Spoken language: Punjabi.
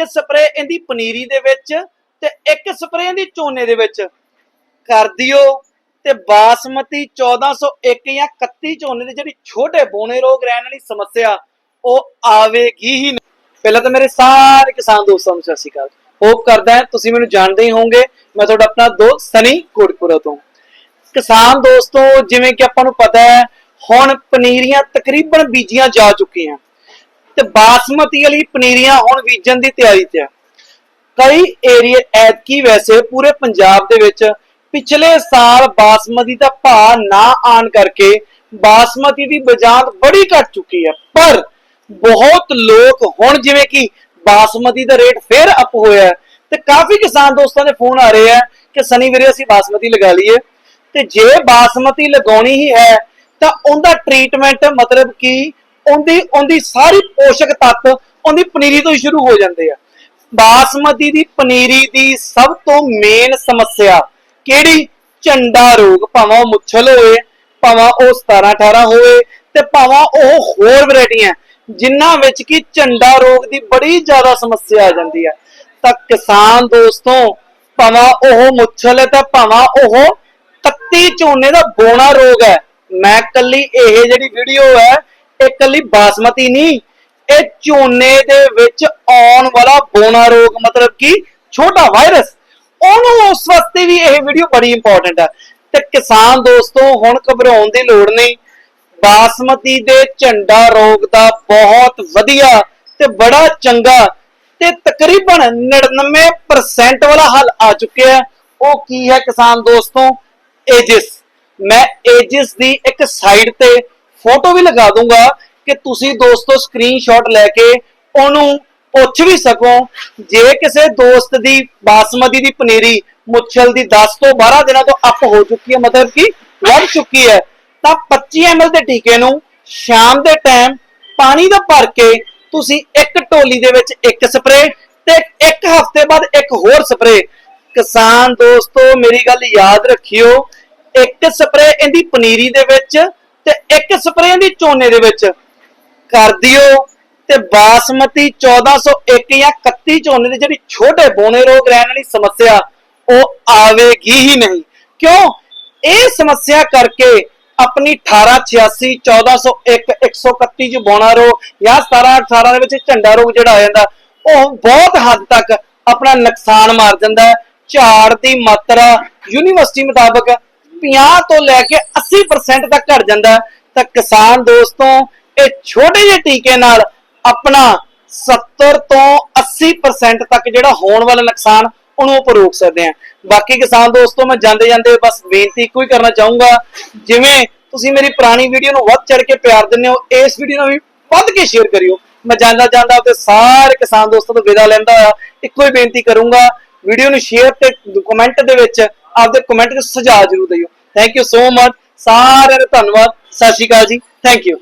ਇੱਕ ਸਪਰੇ ਇਹਦੀ ਪਨੀਰੀ ਦੇ ਵਿੱਚ ਤੇ ਇੱਕ ਸਪਰੇ ਇਹਦੀ ਝੋਨੇ ਦੇ ਵਿੱਚ। ਕਰ ਦਿਓ ਤੇ ਬਾਸਮਤੀ 1401 ਜਾਂ 31 ਝੋਨੇ ਦੇ ਜਿਹੜੀ ਛੋਟੇ ਬੋਨੇ ਰੋਗ ਰਹਿਣ ਵਾਲੀ ਸਮੱਸਿਆ, ਉਹ ਆਵੇਗੀ ਹੀ ਪਹਿਲਾਂ ਤਾਂ ਮੇਰੇ ਸਾਰੇ ਕਿਸਾਨ ਦੋਸਤਾਂ ਨੂੰ ਸਤਿ ਸ਼੍ਰੀ ਅਕਾਲ। ਹੋਪ ਕਰਦਾ ਹਾਂ ਤੁਸੀਂ ਮੈਨੂੰ ਜਾਣਦੇ ਹੀ ਹੋਵੋਗੇ। ਮੈਂ ਤੁਹਾਡਾ ਆਪਣਾ ਦੋਸਤ ਸਨੀ ਕੋਟਪੁਰਾ ਤੋਂ। ਕਿਸਾਨ ਦੋਸਤੋ, ਜਿਵੇਂ ਕਿ ਆਪਾਂ ਨੂੰ ਪਤਾ ਹੈ, ਹੁਣ ਪਨੀਰੀਆਂ ਤਕਰੀਬਨ ਬੀਜੀਆਂ ਜਾ ਚੁੱਕੀਆਂ। ਤੇ ਬਾਸਮਤੀ ਵਾਲੀ ਪਨੀਰੀਆਂ ਹੁਣ ਬੀਜਣ ਦੀ ਤਿਆਰੀ ਤੇ ਆ। ਕਈ ਏਰੀਆ ਐਤਕੀ ਵੈਸੇ ਪੂਰੇ ਪੰਜਾਬ ਦੇ ਵਿੱਚ ਪਿਛਲੇ ਸਾਲ ਬਾਸਮਤੀ ਦਾ ਭਾਅ ਨਾ ਆਣ ਕਰਕੇ ਬਾਸਮਤੀ ਦੀ ਬਜਾਂਤ ਬੜੀ ਘਟ ਚੁੱਕੀ ਹੈ। ਪਰ ਬਹੁਤ ਲੋਕ ਹੁਣ ਜਿਵੇਂ ਕਿ ਬਾਸਮਤੀ ਦਾ ਰੇਟ ਫੇਰ ਅਪ ਹੋਇਆ ਤੇ ਕਾਫੀ ਕਿਸਾਨ ਦੋਸਤਾਂ ਦੇ ਫੋਨ ਆ ਰਹੇ ਆ ਕਿ ਸਨੀ ਵੀਰੇ ਅਸੀਂ ਬਾਸਮਤੀ ਲਗਾ ਲਈਏ। ਤੇ ਜੇ ਬਾਸਮਤੀ ਲਗਾਉਣੀ ਹੀ ਹੈ ਤਾਂ ਉਹਦਾ ਟ੍ਰੀਟਮੈਂਟ ਮਤਲਬ ਕਿ ਉਹਦੀ ਉਹਦੀ ਸਾਰੀ ਪੋਸ਼ਕ ਤੱਤ ਉਹਦੀ ਪਨੀਰੀ ਤੋਂ ਹੀ ਸ਼ੁਰੂ ਹੋ ਜਾਂਦੇ ਆ। ਬਾਸਮਤੀ ਦੀ ਪਨੀਰੀ ਦੀ ਸਭ ਤੋਂ ਮੇਨ ਸਮੱਸਿਆ ਕਿਹੜੀ? ਝੰਡਾ ਰੋਗ, ਭਾਵੇਂ ਉਹ ਮੁੱਛਲ ਹੋਵੇ ਭਾਵੇਂ ਉਹ 17 18 ਹੋਵੇ ਤੇ ਭਾਵੇਂ ਉਹ ਹੋਰ ਵੈਰਾਈਟੀਆਂ ਜਿਨ੍ਹਾਂ ਵਿੱਚ ਕਿ ਝੰਡਾ ਰੋਗ ਦੀ ਬੜੀ ਜ਼ਿਆਦਾ ਸਮੱਸਿਆ ਆ ਜਾਂਦੀ ਹੈ। ਤਾਂ ਕਿਸਾਨ ਦੋਸਤੋ, ਭਾਵੇਂ ਉਹ ਮੁੱਛਲ ਹੈ ਤਾਂ ਭਾਵੇਂ ਉਹ ਕੱਤੀ ਝੋਨੇ ਦਾ ਬੋਣਾ ਰੋਗ ਹੈ। ਮੈਂ ਕੱਲੀ ਇਹ ਜਿਹੜੀ ਵੀਡੀਓ ਹੈ ਇਹ ਕੱਲੀ ਬਾਸਮਤੀ ਨਹੀਂ। ਇਹ ਝੋਨੇ ਦੇ ਵਿੱਚ ਆਉਣ ਵਾਲਾ ਬੋਨਾ ਰੋਗ ਮਤਲਬ ਕਿ? ਛੋਟਾ ਵਾਇਰਸ ਉਹਨੂੰ ਉਸ ਵਾਸਤੇ ਵੀ ਇਹ ਵੀਡੀਓ ਬੜੀ ਇੰਪੋਰਟੈਂਟ ਹੈ ਤੇ ਕਿਸਾਨ ਦੋਸਤੋ, ਹੁਣ ਘਬਰਾਉਣ ਦੀ ਲੋੜ ਨਹੀਂ। ਬਾਸਮਤੀ ਦੇ ਝੰਡਾ ਰੋਗ ਦਾ ਬਹੁਤ ਵਧੀਆ ਤੇ ਬੜਾ ਚੰਗਾ ਤੇ ਤਕਰੀਬਨ 99% ਵਾਲਾ ਹੱਲ ਆ ਚੁੱਕਿਆ ਹੈ। ਉਹ ਕੀ ਹੈ ਕਿਸਾਨ ਦੋਸਤੋ? ਏਜਿਸ ਮੈਂ ਏਜਿਸ ਦੀ ਇੱਕ ਸਾਈਡ ਤੇ ਫੋਟੋ ਵੀ ਲਗਾ ਦੂੰਗਾ ਕਿ ਤੁਸੀਂ ਦੋਸਤੋ ਸਕਰੀਨਸ਼ਾਟ ਲੈ ਕੇ ਉਹਨੂੰ ਪੁੱਛ ਵੀ ਸਕੋ। ਜੇ ਕਿਸੇ ਦੋਸਤ ਦੀ, ਬਾਸਮਤੀ ਦੀ ਪਨੀਰੀ ਮੁੱਛਲ ਦੀ 10 ਤੋਂ 12 ਦਿਨਾਂ ਤੋਂ ਅਪ ਹੋ ਚੁੱਕੀ ਹੈ, ਮਤਲਬ ਕਿ ਵੱਧ ਚੁੱਕੀ ਹੈ, ਤਾਂ 25 ml ਦੇ ਟੀਕੇ ਨੂੰ ਸ਼ਾਮ ਦੇ ਟਾਈਮ ਪਾਣੀ ਦਾ ਭਰ ਕੇ ਤੁਸੀਂ ਇੱਕ ਢੋਲੀ ਦੇ ਵਿੱਚ ਇੱਕ ਸਪਰੇ ਤੇ ਇੱਕ ਹਫ਼ਤੇ ਬਾਅਦ ਇੱਕ ਹੋਰ ਸਪਰੇ ਕਿਸਾਨ ਦੋਸਤੋ, ਮੇਰੀ ਗੱਲ ਯਾਦ ਰੱਖਿਓ, ਇੱਕ ਸਪਰੇ ਇਹਦੀ ਪਨੀਰੀ ਦੇ ਵਿੱਚ ਤੇ ਇੱਕ ਸਪਰੇ ਇਹਦੀ ਝੋਨੇ ਦੇ ਵਿੱਚ ਕਰ ਦਿਓ ਤੇ ਬਾਸਮਤੀ 1401 ਜਾਂ 31 ਝੋਨੇ ਦੇ ਜਿਹੜੀ ਛੋਟੇ ਬੋਨੇ ਰੋਗ ਰਹਿਣ ਵਾਲੀ ਸਮੱਸਿਆ, ਉਹ ਆਵੇਗੀ ਹੀ ਨਹੀਂ। ਕਿਉਂ? ਇਹ ਸਮੱਸਿਆ ਕਰਕੇ ਆਪਣੀ 1886 1401 131 ਚ ਬੋਨਾ ਰੋਗ ਜਾਂ 17 18 ਦੇ ਵਿੱਚ ਝੰਡਾ ਰੋਗ ਜਿਹੜਾ ਆ ਜਾਂਦਾ, ਉਹ ਬਹੁਤ ਹੱਦ ਤੱਕ ਆਪਣਾ ਨੁਕਸਾਨ ਮਾਰ ਜਾਂਦਾ ਹੈ। ਝਾੜ ਦੀ ਮਾਤਰਾ ਯੂਨੀਵਰਸਿਟੀ ਮੁਤਾਬਕ 50 ਤੋਂ ਲੈ ਕੇ 80% ਤੱਕ ਘਟ ਜਾਂਦਾ ਤਾਂ ਕਿਸਾਨ ਦੋਸਤੋ, ਇਹ ਛੋਟੇ ਜਿਹੇ ਟੀਕੇ ਨਾਲ ਆਪਣਾ 70 ਤੋਂ 80% ਤੱਕ ਜਿਹੜਾ ਹੋਣ ਵਾਲਾ ਨੁਕਸਾਨ ਉਹਨੂੰ ਆਪਾਂ ਰੋਕ ਸਕਦੇ ਹਾਂ। ਬਾਕੀ ਕਿਸਾਨ ਦੋਸਤੋ, ਮੈਂ ਜਾਂਦੇ ਜਾਂਦੇ ਬਸ ਬੇਨਤੀ ਇੱਕੋ ਹੀ ਕਰਨਾ ਚਾਹੂੰਗਾ, ਜਿਵੇਂ ਤੁਸੀਂ ਮੇਰੀ ਪੁਰਾਣੀ ਵੀਡੀਓ ਨੂੰ ਵੱਧ ਚੜ ਕੇ ਪਿਆਰ ਦਿੰਦੇ ਹੋ, ਇਸ ਵੀਡੀਓ ਨੂੰ ਵੀ ਵੱਧ ਕੇ ਸ਼ੇਅਰ ਕਰਿਓ। ਮੈਂ ਜਾਂਦਾ ਜਾਂਦਾ ਆਪਣੇ ਸਾਰੇ ਕਿਸਾਨ ਦੋਸਤਾਂ ਤੋਂ ਵਿਦਾ ਲੈਂਦਾ ਹੋਇਆ, ਇੱਕੋ ਹੀ ਬੇਨਤੀ ਕਰੂੰਗਾ, ਵੀਡੀਓ ਨੂੰ ਸ਼ੇਅਰ ਤੇ ਕਮੈਂਟ ਦੇ ਵਿੱਚ ਆਪਦੇ ਕਮੈਂਟ ਦੇ ਸੁਝਾਅ ਜ਼ਰੂਰ ਦਿਓ। ਥੈਂਕ ਯੂ ਸੋ ਮਚ ਸਾਰਿਆਂ ਦਾ ਧੰਨਵਾਦ। ਸਤਿ ਸ਼੍ਰੀ ਅਕਾਲ ਜੀ। Thank you